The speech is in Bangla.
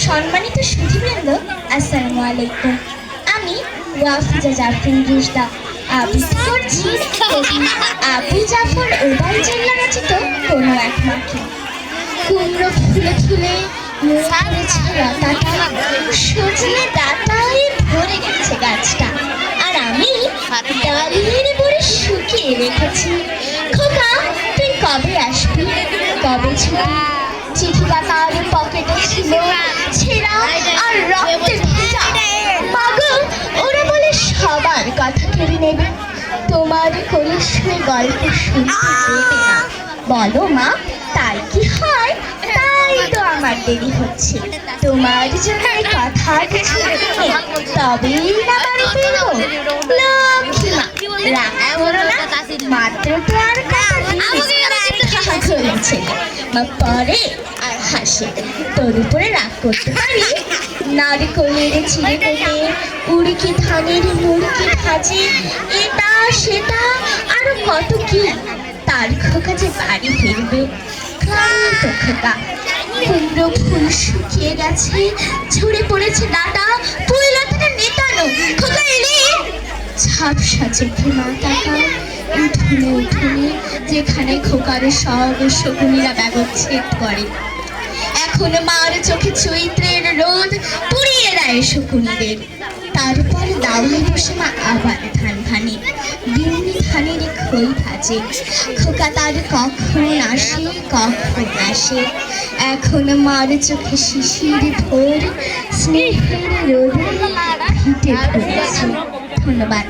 সম্মানিত সুধীবৃন্দ, আসসালামু আলাইকুম। আমি ওয়াফিজা জাফরিন রুশদা আবৃত্তি করছি আবু জাফর ওবাই জেলা রচিত কোনো এক মাকে। কুমড়ো ফুলে ফুলে সজনে ডাটায় ভরে গেছে গাছটা। আর আমি ডালির পরে শুকিয়ে রেখেছি। খোকা, তুই কবে আসবি? কবে ছুটি? চিঠিটা তার পকেটে ছিল। আর রক্তে ভেজা মাগো ওরা বলে সবার কথা কেড়ে নেবে। তোমার কোলে গল্প শুনতে দেবে না। বলো মা তাই কি হয়? তাই তো আমার দেরি হচ্ছে। তোমার জন্য কথা কিছু রেখে তবেই না বাড়ি ফিরবো। লক্ষ্মী মা রাগ করো না। মাত্র তো আর খুলেছে মা পরে আর হাসে উপরে রাগ করতে পারি? নারকলের ছিঁড়ে কেটে উড়কি ধানের মুড়কি ভাজে, এটা সেটা আরও কত কি? তার খোকা যে বাড়ি ফিরবে, ক্লান্ত খোকা। কুমড়ো ফুল শুকিয়ে গেছে, ঝরে পড়েছে ডাটা ফুল লতাটা নেতানো, খোকা এলে? ঝাপসা চোখে মা তাকা উঠোনে উঠোনে যেখানে খোকার সব শকুনিরা ব্যবচ্ছেদ করে। এখন মার চোখে চৈত্রের রোদ পুড়িয়ে দেয় শকুনিদের। তারপর দাওয়ায় বসে মা আবার ধান ভানে। বিউনি ধানের খই ভাজে। খোকা তার কখন আসে কখন আসে। এখন মার চোখে শিশির ভোর, স্নেহের রোদে ধন্যবাদ।